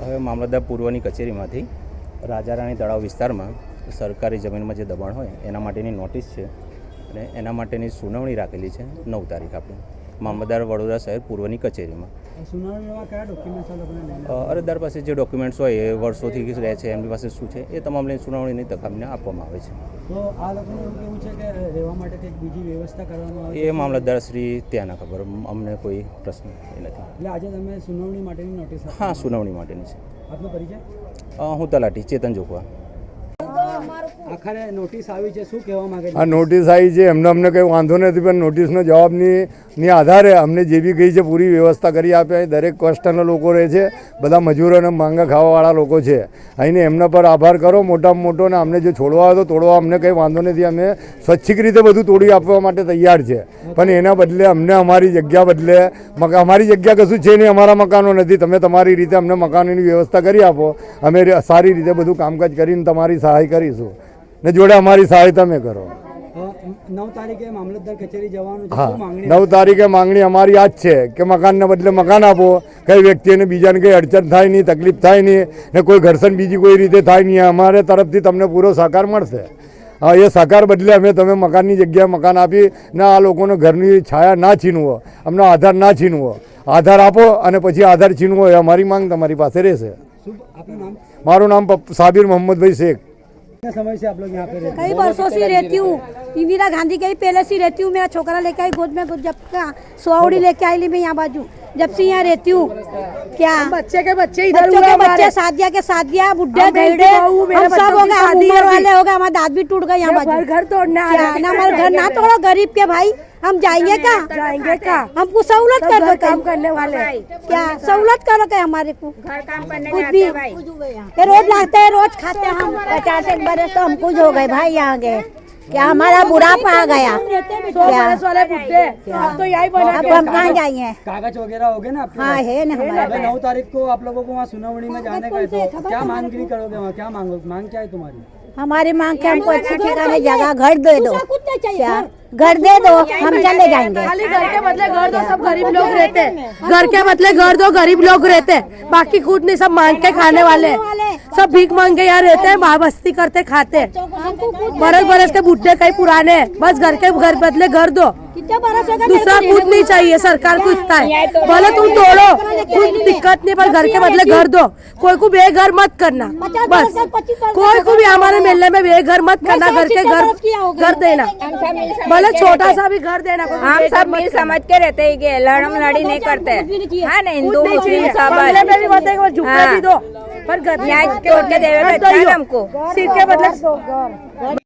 હવે મામલતદાર પૂર્વની કચેરીમાંથી રાજારાણી તળાવ વિસ્તારમાં સરકારી જમીનમાં જે દબાણ હોય, એના માટેની નોટિસ છે અને એના માટેની સુનાવણી રાખેલી છે નવ તારીખ આપણે. મામલતદાર વડોદરા શહેર પૂર્વની કચેરીમાં. અરજદાર પાસે જે ડોક્યુમેન્ટ્સ હોય એ વર્ષોથી રહે છે એમની પાસે શું છે એ તમામ લઈને સુનાવણીની તકામીને આપવામાં આવે છે. એ મામલતદાર શ્રી ત્યાંના ખબર અમને કોઈ પ્રશ્ન એ નથી. એટલે આજે તમે સુનાવણી માટેની નોટિસ હા સુનાવણી માટેની છે. આપનો પરિચય? હું તલાટી ચેતન જોખવા. આખરે નોટિસ આવી છે, શું કહેવા માંગે આ નોટિસ આવી છે, એમને અમને કંઈ વાંધો નથી, પણ નોટિસનો જવાબની ની આધારે અમને જે બી કહી છે, પૂરી વ્યવસ્થા કરી આપે. દરેક કોસ્ટના લોકો રહે છે, બધા મજૂરો અને માંગા ખાવાવાળા લોકો છે. અહીંને એમના પર આભાર કરો, મોટામાં મોટો, ને અમને જે છોડવા હતો તોડવા અમને કંઈ વાંધો નથી. અમે સ્વચ્છિક રીતે બધું તોડી આપવા માટે તૈયાર છે. પણ એના બદલે અમને અમારી જગ્યા બદલે અમારી જગ્યા કશું છે નહીં, અમારા મકાનો નથી. તમે તમારી રીતે અમને મકાનોની વ્યવસ્થા કરી આપો. અમે સારી રીતે બધું કામકાજ કરીને તમારી સહાય કરીશું. ને જોડે અમારી સહાય તમે કરો. નવ તારીખે મામલતદાર કચેરી જવાનું હા. માંગણી નવ તારીખે માંગણી અમારી આ જ છે કે મકાનના બદલે મકાન આપો. કઈ વ્યક્તિને બીજાને કંઈ અડચણ થાય નહીં તકલીફ થાય નહીં ને કોઈ ઘર્ષણ બીજી કોઈ રીતે થાય નહીં. અમારે તરફથી તમને પૂરો સહકાર મળશે. હા એ સહકાર બદલે અમે તમે મકાનની જગ્યાએ મકાન આપી ને આ લોકોને ઘરની છાયા ના છીનવો અમને આધાર ના છીનવો. આધાર આપો અને પછી આધાર છીનવો એ અમારી માંગ તમારી પાસે રહેશે. મારું નામ સાબિર મોહમ્મદભાઈ શેખ. कितना समय से आप लोग यहाँ पे रहते कई वर्षों से रहती हूँ इंदिरा गांधी के ही पहले से रहती हूँ मेरा छोकरा लेके आई गोद में जब का सुहावड़ी लेके आई ली मैं यहाँ बाजू जब से यहाँ रहती हूँ क्या? बच्चे के बच्चे इधर बच्चों के बच्चे शादिया के शादिया बुढ़े हम सब हो गए हम उम्र वाले हो गए हमारा दांत भी टूट गए यहाँ घर तोड़ने रहे ना हमारे घर ना तोड़ो गरीब के भाई। हम जाएँगे क्या जाएँगे क्या हमको सहूलत कर दो काम। करने वाले। क्या? सहूलत करो क्या हमारे को। घर काम करने कुछ भी। ये रोज लाते हैं रोज खाते हैं हम। पचास एक बरस तो हम कुछ हो गए भाई यहाँ गए। क्या हमारा बुढ़ापा आ गया अब तो यही बना अब हम कहाँ जाइए कागज़ वगैरह हो गए ना हाँ है ना हमारे नौ तारीख को आप लोगों को वहाँ सुनावणी में जाने का तो क्या मांग करोगे वहाँ? क्या मांगो मांग क्या है तुम्हारी? हमारी मांग के हमको अच्छी ठिकाने जगह घर दे दो। कुछ चाहिए क्या? घर दे दो हम चले जाएंगे खाली घर के बदले घर दो सब गरीब लोग रहते हैं। घर के बदले घर दो गरीब लोग रहते हैं। बाकी खुद नहीं सब मांग के खाने वाले हैं। सब भीख मांग के यहाँ रहते हैं बाहर बस्ती करते खाते हैं। बरस बरस के बुढ़े कई पुराने हैं। बस घर के घर बदले घर दो हो दूसरा कुछ नहीं चाहिए सरकार को इतना है। बोले तुम तोड़ो। कुछ दिक्कत नहीं पर घर के बदले घर दो। कोई को बेघर मत करना। बस। कोई को भी हमारे मेले में बेघर मत करना घर के घर घर देना। भले छोटा सा भी घर देना हम सब मिल समझ के रहते ही के लड़म लड़ी नहीं करते। हाँ ना हिंदू मुस्लिम सब हैं हाँ। पर घर तोड़ के देवे तो है हमको। सिर के बदले